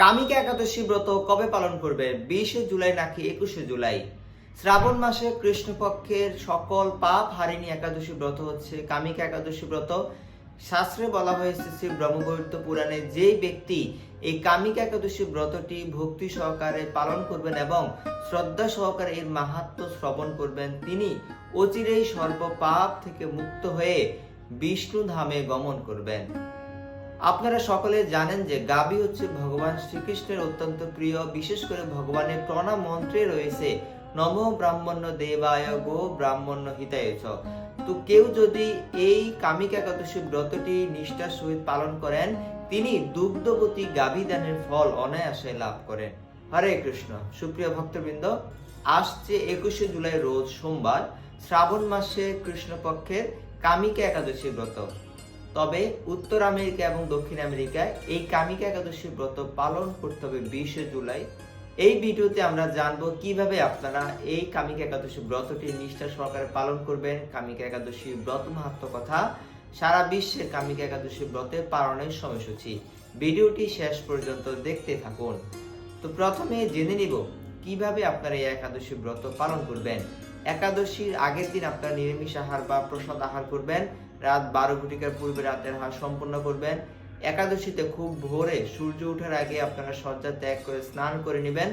কামিকা একাদশী ব্রত কবে পালন করবে? বিশে জুলাই নাকি একুশে জুলাই? শ্রাবণ মাসে কৃষ্ণপক্ষের সকল পাপ হারিণী একাদশী ব্রত হচ্ছে কামিকা একাদশী ব্রত। শাস্ত্রে বলা হয়েছে শ্রী ব্রহ্মবৈর্ত পুরাণে যেই ব্যক্তি এই কামিকা একাদশী ব্রতটি ভক্তি সহকারে পালন করবেন এবং শ্রদ্ধা সহকারে এর মাহাত্ম শ্রবণ করবেন, তিনি অচিরেই সর্ব পাপ থেকে মুক্ত হয়ে বিষ্ণু ধামে গমন করবেন। আপনারা সকলে জানেন যে গাবি হচ্ছে ভগবান শ্রীকৃষ্ণের অত্যন্ত প্রিয়, বিশেষ করে ভগবানের প্রণাম মন্ত্রে রয়েছে, নম ব্রাহ্মণ্য দেবায় গো ব্রাহ্মণ্য হিতায় তো কেউ যদি এই কামিক একাদশী ব্রতটি নিষ্ঠার সহিত পালন করেন, তিনি দুগ্ধবতী গাভী দানের ফল অনায়াসে লাভ করেন। হরে কৃষ্ণ। সুপ্রিয় ভক্তবৃন্দ, আসছে একুশে জুলাই রোজ সোমবার, শ্রাবণ মাসে কৃষ্ণপক্ষের কামিকা একাদশী ব্রত। তবে উত্তর আমেরিকা এবং দক্ষিণ আমেরিকায় এই কামিকা একাদশী ব্রত পালন করতে হবে বিশে জুলাই। এই ভিডিওতে আমরা জানব কীভাবে আপনারা এই কামিকা একাদশী ব্রতটি নিষ্ঠা সহকারে পালন করবেন। কামিকা একাদশী ব্রত মাহাত্ম কথা, সারা বিশ্বে কামিকা একাদশী ব্রতের পালনের সময়সূচি। ভিডিওটি শেষ পর্যন্ত দেখতে থাকুন। তো প্রথমে জেনে নিব কীভাবে আপনারা এই একাদশী ব্রত পালন করবেন। একাদশীর আগের দিন আপনারা নিরামিষ আহার বা প্রসাদ আহার করবেন। রাত বারো ঘটিকার পূর্বে রাতের আহার সম্পন্ন করবেন। একাদশীতে খুব ভোরে সূর্য ওঠার আগে আপনারা শয্যা ত্যাগ করে স্নান করে নেবেন।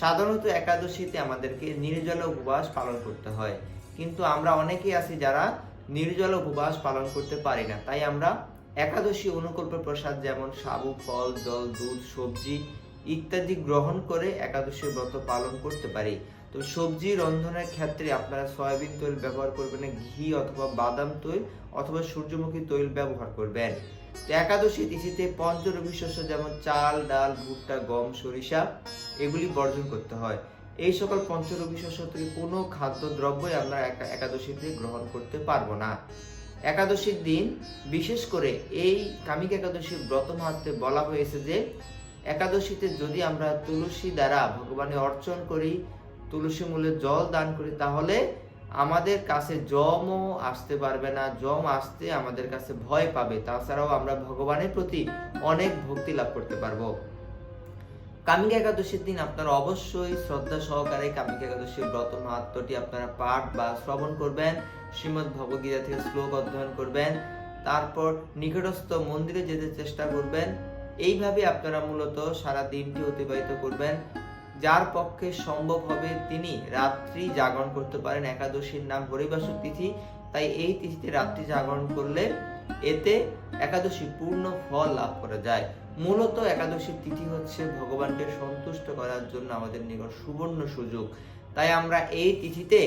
সাধারণত একাদশীতে আমাদেরকে নির্জল উপবাস পালন করতে হয়। কিন্তু আমরা অনেকেই আছি যারা নির্জল উপবাস পালন করতে পারি না। তাই আমরা একাদশী অনুকল্প প্রসাদ যেমন সাবু, ফল, জল, দুধ, সবজি ইত্যাদি গ্রহণ করে একাদশী ব্রত পালন করতে পারি। তো সবজি রন্ধনের ক্ষেত্রে আপনারা সয়াবিন তৈল ব্যবহার করবেন, ঘি অথবা বাদাম তৈল অথবা সূর্যমুখী তৈল ব্যবহার করবেন। তো একাদশী তিথিতে পঞ্চরবি শস্য যেমন চাল, ডাল, ভুট্টা, গম, সরিষা এগুলি বর্জন করতে হয়। এই সকল পঞ্চরবি শস্য থেকে কোনো খাদ্য দ্রব্যই আমরা একাদশীতে গ্রহণ করতে পারব না। একাদশীর দিন বিশেষ করে এই কামিক একাদশীর ব্রত মাহাত্মে বলা হয়েছে যে, একাদশীতে যদি আমরা তুলসী দ্বারা ভগবানের অর্চন করি তুলসী মূলে জল দান করি, তাহলে আমাদের কাছে জমও আসতে পারবে না, জম আসতে আমাদের কাছে ভয় পাবে। তাছাড়াও আমরা ভগবানের প্রতি অনেক ভক্তি লাভ করতে পারব। কামিকা একাদশীর দিন আপনারা অবশ্যই শ্রদ্ধা সহকারে কামিকা একাদশীর ব্রত মাহাত্মটি আপনারা পাঠ বা শ্রবণ করবেন, শ্রীমদ্ ভগবদ্গীতা থেকে শ্লোক অধ্যয়ন করবেন, তারপর নিকটস্থ মন্দিরে যেতে চেষ্টা করবেন। এইভাবে আপনারা মূলত সারা দিনটি অতিবাহিত করবেন। যার পক্ষে সম্ভব হবে তিনি রাত্রি জাগরণ করতে পারেন। একাদশীর নাম হরিবাসক তিথি। তাই এই তিথিতে রাত্রি জাগরণ করলে এতে একাদশী পূর্ণ ফল লাভ করা যায়। মূলত একাদশীর তিথি হচ্ছে ভগবানকে সন্তুষ্ট করার জন্য আমাদের নিকট সুবর্ণ সুযোগ। তাই আমরা এই তিথিতে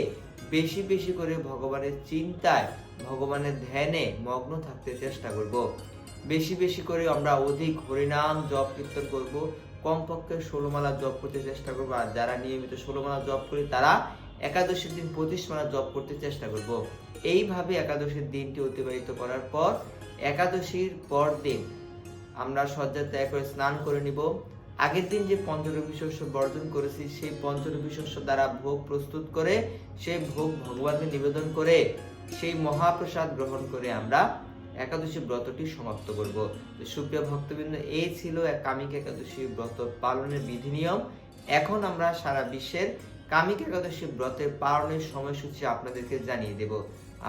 বেশি বেশি করে ভগবানের চিন্তায়, ভগবানের ধ্যানে মগ্ন থাকতে চেষ্টা করব। বেশি বেশি করে আমরা অধিক হরিনাম জপ কীর্তন করব। কমপক্ষে ষোলো মালা জপ করতে চেষ্টা করব, আর যারা নিয়মিত ষোলো মালা জপ করি, তারা একাদশীর দিন পঁচিশ মালা জপ করতে চেষ্টা করব। এইভাবে একাদশীর দিনটি অতিবাহিত করার পর, একাদশীর পর দিন আমরা শয্যা ত্যাগ করে স্নান করে নিব। আগের দিন যে পঞ্চরবি শস্য বর্জন করেছি, সেই পঞ্চরবি শস্য দ্বারা ভোগ প্রস্তুত করে, সেই ভোগ ভগবানকে নিবেদন করে, সেই মহাপ্রসাদ গ্রহণ করে আমরা একাদশী ব্রতটি সমাপ্ত করব। সুপ্রিয় ভক্তবৃন্দ, এই ছিল এক কামিক একাদশী ব্রত পালনের বিধি নিয়ম এখন আমরা সারা বিশ্বের কামিক একাদশী ব্রতের পালনের সময়সূচি আপনাদেরকে জানিয়ে দেব।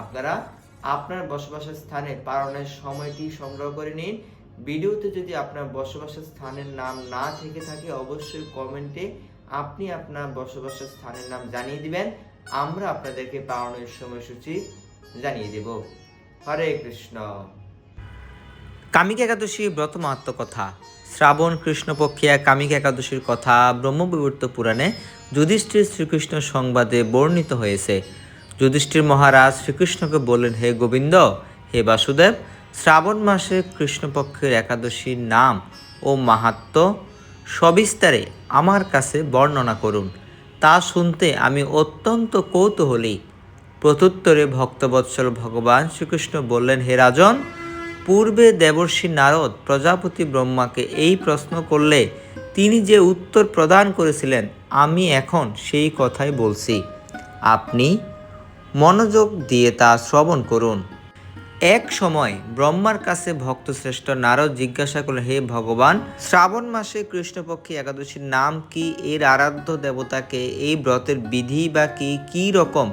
আপনারা আপনার বসবাসের স্থানে পালনের সময়টি সংগ্রহ করে নিন। ভিডিওতে যদি আপনার বসবাসের স্থানের নাম না থেকে থাকে, অবশ্যই কমেন্টে আপনি আপনার বসবাসের স্থানের নাম জানিয়ে দিবেন। আমরা আপনাদেরকে পালনের সময়সূচি জানিয়ে দেব। হরে কৃষ্ণ। কামিক একাদশী ব্রত মাহাত্ম কথা। শ্রাবণ কৃষ্ণপক্ষিয়া কামিক একাদশীর কথা ব্রহ্মবিবর্ত পুরাণে যুধিষ্ঠির শ্রীকৃষ্ণ সংবাদে বর্ণিত হয়েছে। যুধিষ্ঠির মহারাজ শ্রীকৃষ্ণকে বললেন, হে গোবিন্দ, হে বাসুদেব, শ্রাবণ মাসে কৃষ্ণপক্ষের একাদশীর নাম ও মাহাত্ম সবিস্তারে আমার কাছে বর্ণনা করুন। তা শুনতে আমি অত্যন্ত কৌতূহলী প্রত্যুত্তরে ভক্তবৎসল ভগবান শ্রীকৃষ্ণ বললেন, হে রাজন, পূর্বে দেবর্ষী নারদ প্রজাপতি ব্রহ্মাকে এই প্রশ্ন করলে তিনি যে উত্তর প্রদান করেছিলেন, আমি এখন সেই কথাই বলছি। আপনি মনোযোগ দিয়ে তা শ্রবণ করুন। এক সময় ব্রহ্মার কাছে ভক্ত শ্রেষ্ঠ নারদ জিজ্ঞাসা করলেন, হে ভগবান, শ্রাবণ মাসে কৃষ্ণপক্ষী একাদশীর নাম কি? এর আরাধ্য দেবতাকে এই ব্রতের বিধি বা কি? কী রকম?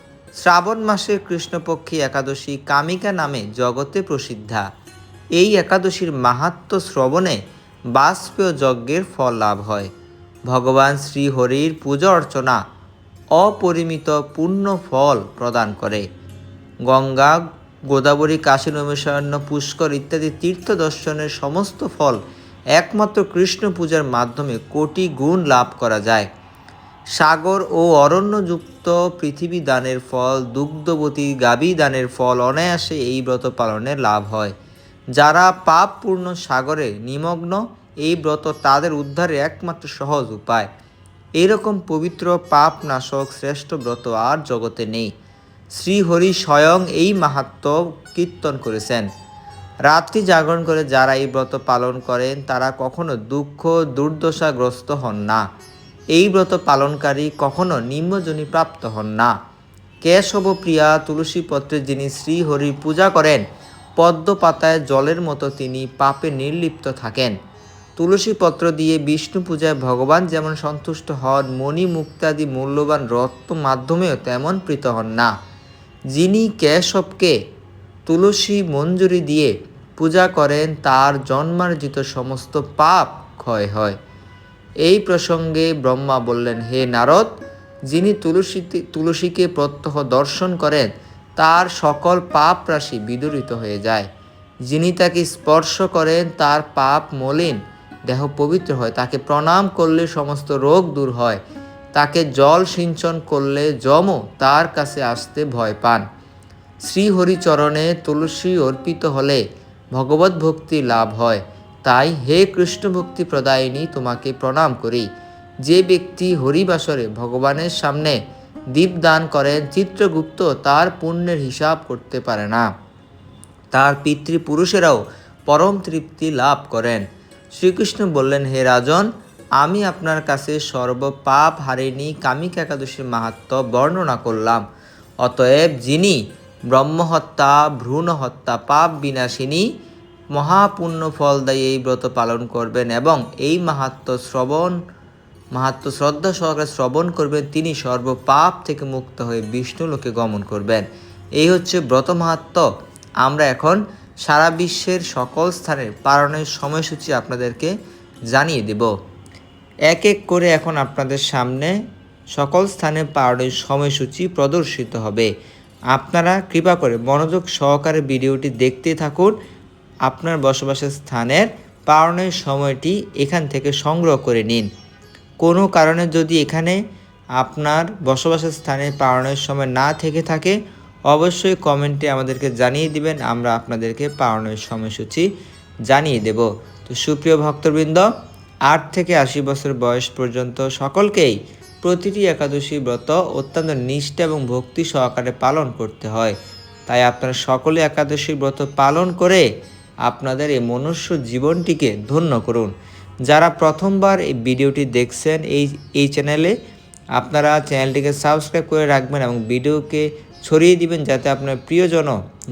শ্রাবণ মাসের কৃষ্ণপক্ষী একাদশী কামিকা নামে জগতে প্রসিদ্ধা। এই একাদশীর মাহাত্ম শ্রবণে বাষ্পীয় যজ্ঞের ফল লাভ হয়। ভগবান শ্রীহরির পূজা অর্চনা অপরিমিত পূর্ণ ফল প্রদান করে। গঙ্গা, গোদাবরী, কাশী, নৈমিষারণ্য, পুষ্কর ইত্যাদি তীর্থ দর্শনের সমস্ত ফল একমাত্র কৃষ্ণ পূজার মাধ্যমে কোটি গুণ লাভ করা যায়। সাগর ও অরণ্যযুক্ত পৃথিবী দানের ফল, দুগ্ধবতী গাবী দানের ফল অনায়াসে এই ব্রত পালনের লাভ হয়। যারা পাপপূর্ণ সাগরে নিমগ্ন, এই ব্রত তাদের উদ্ধারের একমাত্র সহজ উপায়। এরকম পবিত্র পাপ নাশক শ্রেষ্ঠ ব্রত আর জগতে নেই। শ্রীহরি স্বয়ং এই মাহাত্ম কীর্তন করেছেন। রাত্রি জাগরণ করে যারা এই ব্রত পালন করেন, তারা কখনো দুঃখ, দুর্দশাগ্রস্ত হন না। এই ব্রত পালনকারী কখনো নিম্নজনী প্রাপ্ত হন না। কেশব প্রিয়া তুলসী পত্রে যিনি শ্রীহরির পূজা করেন পদ্ম পাতায় জলের মতো তিনি পাপে নির্লিপ্ত থাকেন। তুলসী পত্র দিয়ে বিষ্ণু পূজায় ভগবান যেমন সন্তুষ্ট হন, মণি মুক্তাদি মূল্যবান রত্ন মাধ্যমেও তেমন প্রীত হন না। যিনি কেশবকে তুলসী মঞ্জুরি দিয়ে পূজা করেন, তার জন্মার্জিত সমস্ত পাপ ক্ষয় হয়। এই প্রসঙ্গে ব্রহ্মা বললেন, হে নারদ, যিনি তুলসীতে, তুলসীকে প্রত্যহ দর্শন করেন, তার সকল পাপ রাশি বিদূরিত হয়ে যায়। যিনি তাকে স্পর্শ করেন, তার পাপ মলিন দেহ পবিত্র হয়। তাকে প্রণাম করলে সমস্ত রোগ দূর হয়। তাকে জল সিঞ্চন করলে যমও তার কাছে আসতে ভয় পান। শ্রীহরিচরণে তুলসী অর্পিত হলে ভগবত ভক্তি লাভ হয়। তাই হে কৃষ্ণ ভক্তি প্রদায়িনী, তোমাকে প্রণাম করি। যে ব্যক্তি হরিবাসরে ভগবানের সামনে দীপদান করেন চিত্রগুপ্ত তার পুণ্যের হিসাব করতে পারে না। তার পিতৃপুরুষেরাও পরম তৃপ্তি লাভ করেন। শ্রীকৃষ্ণ বললেন, হে রাজন, আমি আপনার কাছে সর্বপাপ হারিণী কামিক একাদশীর মাহাত্ম বর্ণনা করলাম। অতএব যিনি ব্রহ্মহত্যা ভ্রূণ হত্যা পাপ বিনাশিনী মহাপুণ্য ফলদায়ী এই ব্রত পালন করবেন এবং এই মাহাত্ম শ্রবণ, মাহাত্ম শ্রদ্ধা সহকারে শ্রবণ করবেন, তিনি সর্বপাপ থেকে মুক্ত হয়ে বিষ্ণু লোকে গমন করবেন। এই হচ্ছে ব্রত মাহাত্ম। আমরা এখন সারা বিশ্বের সকল স্থানের পালনের সময়সূচি আপনাদেরকে জানিয়ে দেব। এক এক করে এখন আপনাদের সামনে সকল স্থানে পালনের সময়সূচি প্রদর্শিত হবে। আপনারা কৃপা করে মনোযোগ সহকারে ভিডিওটি দেখতে থাকুন। আপনার বসবাসের স্থানের পালনের সময়টি এখান থেকে সংগ্রহ করে নিন। কোনো কারণে যদি এখানে আপনার বসবাসের স্থানে পালনের সময় না থেকে থাকে, অবশ্যই কমেন্টে আমাদেরকে জানিয়ে দিবেন, আমরা আপনাদেরকে পালনের সময়সূচি জানিয়ে দেব। তো সুপ্রিয় ভক্তবৃন্দ, আট থেকে আশি বছর বয়স পর্যন্ত সকলকেই প্রতিটি একাদশী ব্রত অত্যন্ত নিষ্ঠা এবং ভক্তি সহকারে পালন করতে হয়। তাই আপনারা সকলে একাদশী ব্রত পালন করে আপনাদের এই মনুষ্য জীবনটিকে ধন্য করুন। যারা প্রথমবার এই ভিডিওটি দেখছেন, এই এই চ্যানেলে আপনারা চ্যানেলটিকে সাবস্ক্রাইব করে রাখবেন এবং ভিডিওকে ছড়িয়ে দিবেন যাতে আপনার প্রিয়জন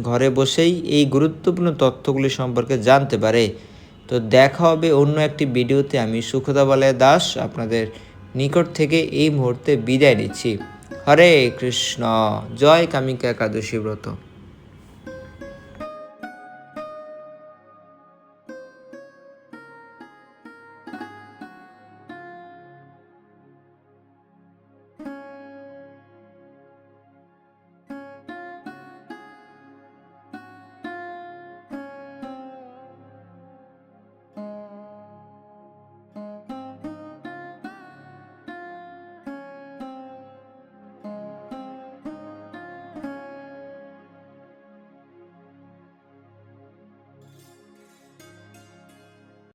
ঘরে বসেই এই গুরুত্বপূর্ণ তথ্যগুলি সম্পর্কে জানতে পারে। তো দেখা হবে অন্য একটি ভিডিওতে। আমি সুখদা বলয় দাস আপনাদের নিকট থেকে এই মুহূর্তে বিদায় নিচ্ছি। হরে কৃষ্ণ। জয় কামিকা একাদশী ব্রত।